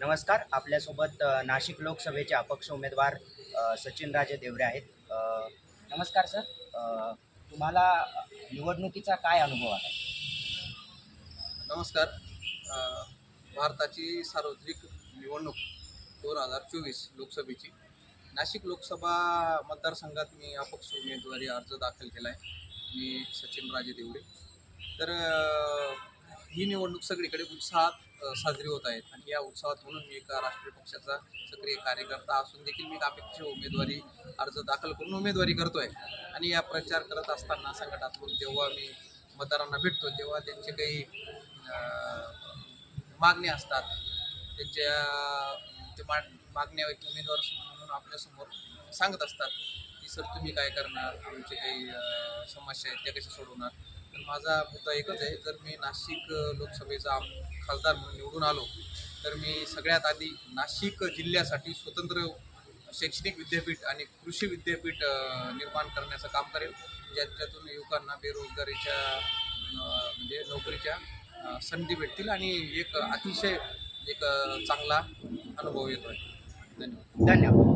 नमस्कार आपल्यासोबत नाशिक लोकसभेचे अपक्ष उमेदवार सचिनराजे देवरे आहेत. नमस्कार सर. तुम्हाला निवडणुकीचा काय अनुभव आहे? नमस्कार. भारताची सार्वत्रिक निवडणूक दोन हजार चोवीस लोकसभेची. नाशिक लोकसभा मतदारसंघात मी अपक्ष उमेदवारी अर्ज दाखल केला आहे मी सचिन राजे तर ही निवडणूक सगळीकडे उत्साहात साजरी होत आहेत. आणि या उत्साहात म्हणून मी एका राष्ट्रीय पक्षाचा सक्रिय कार्यकर्ता असून देखील मी अपेक्षा उमेदवारी अर्ज दाखल करून उमेदवारी करतो आहे आणि या प्रचार करत असताना संघटनात्मक जेव्हा मी मतदारांना भेटतो तेव्हा त्यांचे काही मागणी मागण्या असतात. त्यांच्या ते मा मागण्या एक उमेदवार म्हणून आपल्यासमोर सांगत असतात की सर तुम्ही काय करणार? आमचे काही समस्या आहेत त्या कशा सोडवणार? तर माझा मुद्दा एकच आहे जर मी नाशिक लोकसभेचा आम खासदार म्हणून निवडून आलो तर मी सगळ्यात आधी नाशिक जिल्ह्यासाठी स्वतंत्र शैक्षणिक विद्यापीठ आणि कृषी विद्यापीठ निर्माण करण्याचं काम करेल ज्याच्यातून युवकांना बेरोजगारीच्या म्हणजे नोकरीच्या संधी भेटतील आणि एक अतिशय एक चांगला अनुभव येतो आहे धन्यवाद. धन्यवाद.